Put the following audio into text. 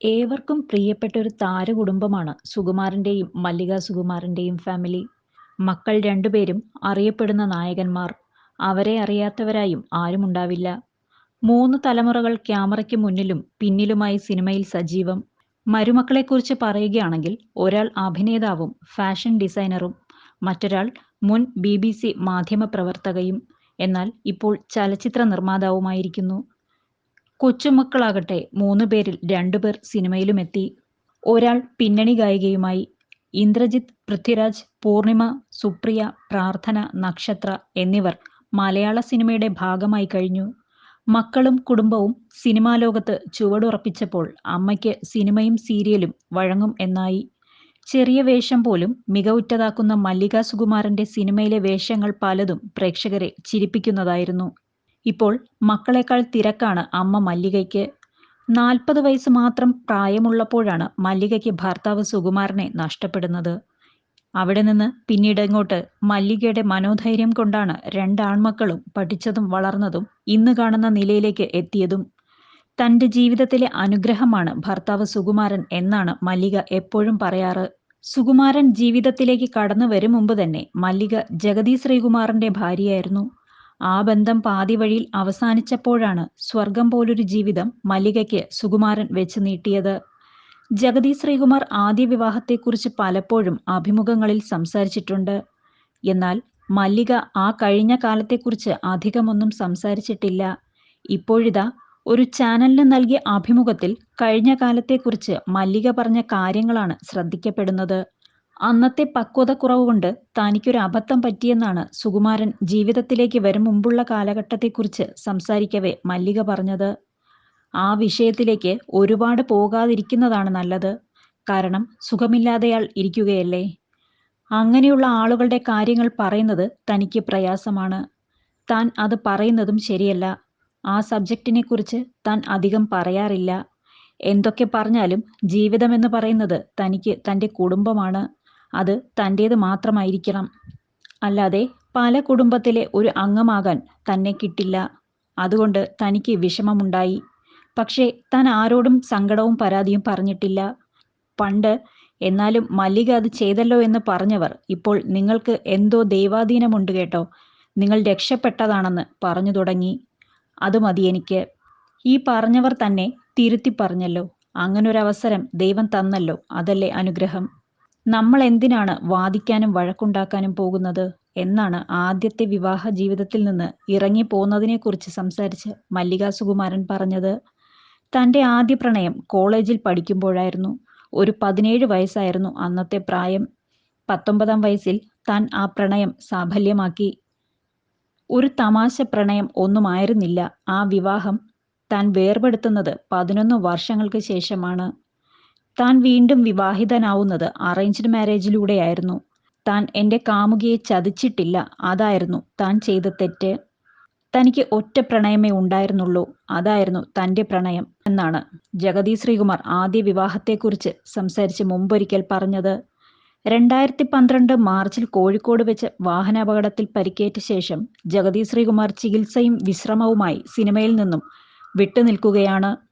ഏവർക്കും പ്രിയപ്പെട്ട ഒരു താരകുടുംബമാണ് സുകുമാരന്റെയും മല്ലിക സുകുമാരന്റെയും ഫാമിലി. മക്കൾ രണ്ടുപേരും അറിയപ്പെടുന്ന നായകന്മാർ. അവരെ അറിയാത്തവരായും ആരുമുണ്ടാവില്ല. മൂന്ന് തലമുറകൾ ക്യാമറയ്ക്ക് മുന്നിലും പിന്നിലുമായി സിനിമയിൽ സജീവം. മരുമക്കളെക്കുറിച്ച് പറയുകയാണെങ്കിൽ ഒരാൾ അഭിനേതാവും ഫാഷൻ ഡിസൈനറും, മറ്റൊരാൾ മുൻ ബി ബിബിസി മാധ്യമപ്രവർത്തകയും, എന്നാൽ ഇപ്പോൾ ചലച്ചിത്ര നിർമ്മാതാവുമായിരിക്കുന്നു. കൊച്ചുമക്കളാകട്ടെ മൂന്ന് പേരിൽ രണ്ടുപേർ സിനിമയിലുമെത്തി. ഒരാൾ പിന്നണി ഗായികയുമായി. ഇന്ദ്രജിത്ത്, പൃഥ്വിരാജ്, പൂർണിമ, സുപ്രിയ, പ്രാർത്ഥന, നക്ഷത്ര എന്നിവർ മലയാള സിനിമയുടെ ഭാഗമായി കഴിഞ്ഞു. മക്കളും കുടുംബവും സിനിമാ ലോകത്ത് ചുവടുറപ്പിച്ചപ്പോൾ അമ്മയ്ക്ക് സിനിമയും സീരിയലും വഴങ്ങും എന്നായി. ചെറിയ വേഷം പോലും മികവുറ്റതാക്കുന്ന മല്ലിക സുകുമാരന്റെ സിനിമയിലെ വേഷങ്ങൾ പലതും പ്രേക്ഷകരെ ചിരിപ്പിക്കുന്നതായിരുന്നു. ഇപ്പോൾ മക്കളെക്കാൾ തിരക്കാണ് അമ്മ മല്ലികയ്ക്ക്. നാൽപ്പത് വയസ്സ് മാത്രം പ്രായമുള്ളപ്പോഴാണ് മല്ലികയ്ക്ക് ഭർത്താവ് സുകുമാരനെ നഷ്ടപ്പെടുന്നത്. അവിടെ നിന്ന് പിന്നീട് ഇങ്ങോട്ട് മല്ലികയുടെ മനോധൈര്യം കൊണ്ടാണ് രണ്ടാൺമക്കളും പഠിച്ചതും വളർന്നതും ഇന്ന് കാണുന്ന നിലയിലേക്ക് എത്തിയതും. തന്റെ ജീവിതത്തിലെ അനുഗ്രഹമാണ് ഭർത്താവ് സുകുമാരൻ എന്നാണ് മല്ലിക എപ്പോഴും പറയാറ്. സുകുമാരൻ ജീവിതത്തിലേക്ക് കടന്നു വരും മുമ്പ് തന്നെ മല്ലിക ജഗതി ശ്രീകുമാറിന്റെ ഭാര്യയായിരുന്നു. ആ ബന്ധം പാതി വഴിയിൽ അവസാനിച്ചപ്പോഴാണ് സ്വർഗം പോലൊരു ജീവിതം മല്ലികയ്ക്ക് സുകുമാരൻ വെച്ച് നീട്ടിയത്. ജഗതി ശ്രീകുമാർ ആദ്യ വിവാഹത്തെക്കുറിച്ച് പലപ്പോഴും അഭിമുഖങ്ങളിൽ സംസാരിച്ചിട്ടുണ്ട്. എന്നാൽ മല്ലിക ആ കഴിഞ്ഞ കാലത്തെക്കുറിച്ച് അധികമൊന്നും സംസാരിച്ചിട്ടില്ല. ഇപ്പോഴിതാ ഒരു ചാനലിന് നൽകിയ അഭിമുഖത്തിൽ കഴിഞ്ഞ കാലത്തെക്കുറിച്ച് മല്ലിക പറഞ്ഞ കാര്യങ്ങളാണ് ശ്രദ്ധിക്കപ്പെടുന്നത്. അന്നത്തെ പക്വതക്കുറവ് കൊണ്ട് തനിക്കൊരു അബദ്ധം പറ്റിയെന്നാണ് സുകുമാരൻ ജീവിതത്തിലേക്ക് വരും മുമ്പുള്ള കാലഘട്ടത്തെക്കുറിച്ച് സംസാരിക്കവേ മല്ലിക പറഞ്ഞത്. ആ വിഷയത്തിലേക്ക് ഒരുപാട് പോകാതിരിക്കുന്നതാണ് നല്ലത്. കാരണം സുഖമില്ലാതെയാൾ ഇരിക്കുകയല്ലേ. അങ്ങനെയുള്ള ആളുകളുടെ കാര്യങ്ങൾ പറയുന്നത് തനിക്ക് പ്രയാസമാണ്. താൻ അത് പറയുന്നതും ശരിയല്ല. ആ സബ്ജക്റ്റിനെ കുറിച്ച് താൻ അധികം പറയാറില്ല. എന്തൊക്കെ പറഞ്ഞാലും ജീവിതമെന്ന് പറയുന്നത് തനിക്ക് തന്റെ കുടുംബമാണ്. അത് തന്റേത് മാത്രമായിരിക്കണം. അല്ലാതെ പല കുടുംബത്തിലെ ഒരു അംഗമാകാൻ തന്നെ കിട്ടില്ല. അതുകൊണ്ട് തനിക്ക് വിഷമമുണ്ടായി. പക്ഷേ താൻ ആരോടും സങ്കടവും പരാതിയും പറഞ്ഞിട്ടില്ല. പണ്ട് എന്നാലും മല്ലിക അത് ചെയ്തല്ലോ എന്ന് പറഞ്ഞവർ ഇപ്പോൾ നിങ്ങൾക്ക് എന്തോ ദൈവാധീനമുണ്ട് കേട്ടോ. നിങ്ങൾ രക്ഷപ്പെട്ടതാണെന്ന് പറഞ്ഞു തുടങ്ങി. അത് മതി എനിക്ക് ഈ പറഞ്ഞവർ തന്നെ തിരുത്തി പറഞ്ഞല്ലോ അങ്ങനൊരവസരം ദൈവം തന്നല്ലോ. അതല്ലേ അനുഗ്രഹം. നമ്മളെന്തിനാണ് വാദിക്കാനും വഴക്കുണ്ടാക്കാനും പോകുന്നത് എന്നാണ് ആദ്യത്തെ വിവാഹ ജീവിതത്തിൽ നിന്ന് ഇറങ്ങി ഇറങ്ങിപ്പോന്നതിനെക്കുറിച്ച് സംസാരിച്ച് മല്ലിക സുകുമാരൻ പറഞ്ഞത്. തന്റെ ആദ്യ പ്രണയം കോളേജിൽ പഠിക്കുമ്പോഴായിരുന്നു. ഒരു പതിനേഴ് വയസ്സായിരുന്നു അന്നത്തെ പ്രായം. പത്തൊമ്പതാം വയസ്സിൽ താൻ ആ പ്രണയം സാഫല്യമാക്കി. ഒരു തമാശ പ്രണയം ഒന്നുമായിരുന്നില്ല ആ വിവാഹം. താൻ വേർപെടുത്തുന്നത് പതിനൊന്ന് വർഷങ്ങൾക്ക് ശേഷമാണ്. താൻ വീണ്ടും വിവാഹിതനാവുന്നത് അറേഞ്ച്ഡ് മാരേജിലൂടെയായിരുന്നു. താൻ എന്റെ കാമുകിയെ ചതിച്ചിട്ടില്ല. അതായിരുന്നു താൻ ചെയ്ത തെറ്റ്. തനിക്ക് ഒറ്റ പ്രണയമേ ഉണ്ടായിരുന്നുള്ളൂ. അതായിരുന്നു തന്റെ പ്രണയം എന്നാണ് ജഗതി ശ്രീകുമാർ ആദ്യ വിവാഹത്തെക്കുറിച്ച് സംസാരിച്ച് മുമ്പൊരിക്കൽ പറഞ്ഞത്. രണ്ടായിരത്തി പന്ത്രണ്ട് മാർച്ചിൽ കോഴിക്കോട് വെച്ച് വാഹനാപകടത്തിൽ പരിക്കേറ്റ ശേഷം ജഗതി ശ്രീകുമാർ ചികിത്സയും വിശ്രമവുമായി സിനിമയിൽ നിന്നും വിട്ടുനിൽക്കുകയാണ്.